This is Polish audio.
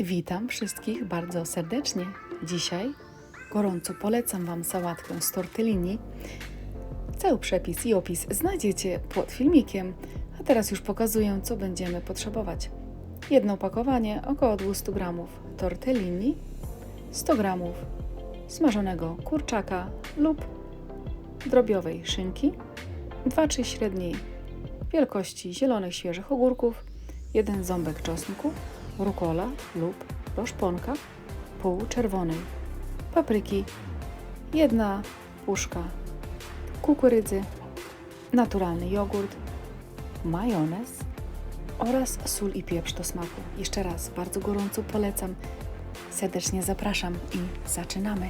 Witam wszystkich bardzo serdecznie. Dzisiaj gorąco polecam Wam sałatkę z tortellini. Cały przepis i opis znajdziecie pod filmikiem, a teraz już pokazuję, co będziemy potrzebować. Jedno opakowanie, około 200 g tortellini, 100 g smażonego kurczaka lub drobiowej szynki, 2-3 średniej wielkości zielonych świeżych ogórków, jeden ząbek czosnku, rukola lub roszponka, pół czerwonej papryki, jedna puszka kukurydzy, naturalny jogurt, majonez oraz sól i pieprz do smaku. Jeszcze raz bardzo gorąco polecam. Serdecznie zapraszam i zaczynamy.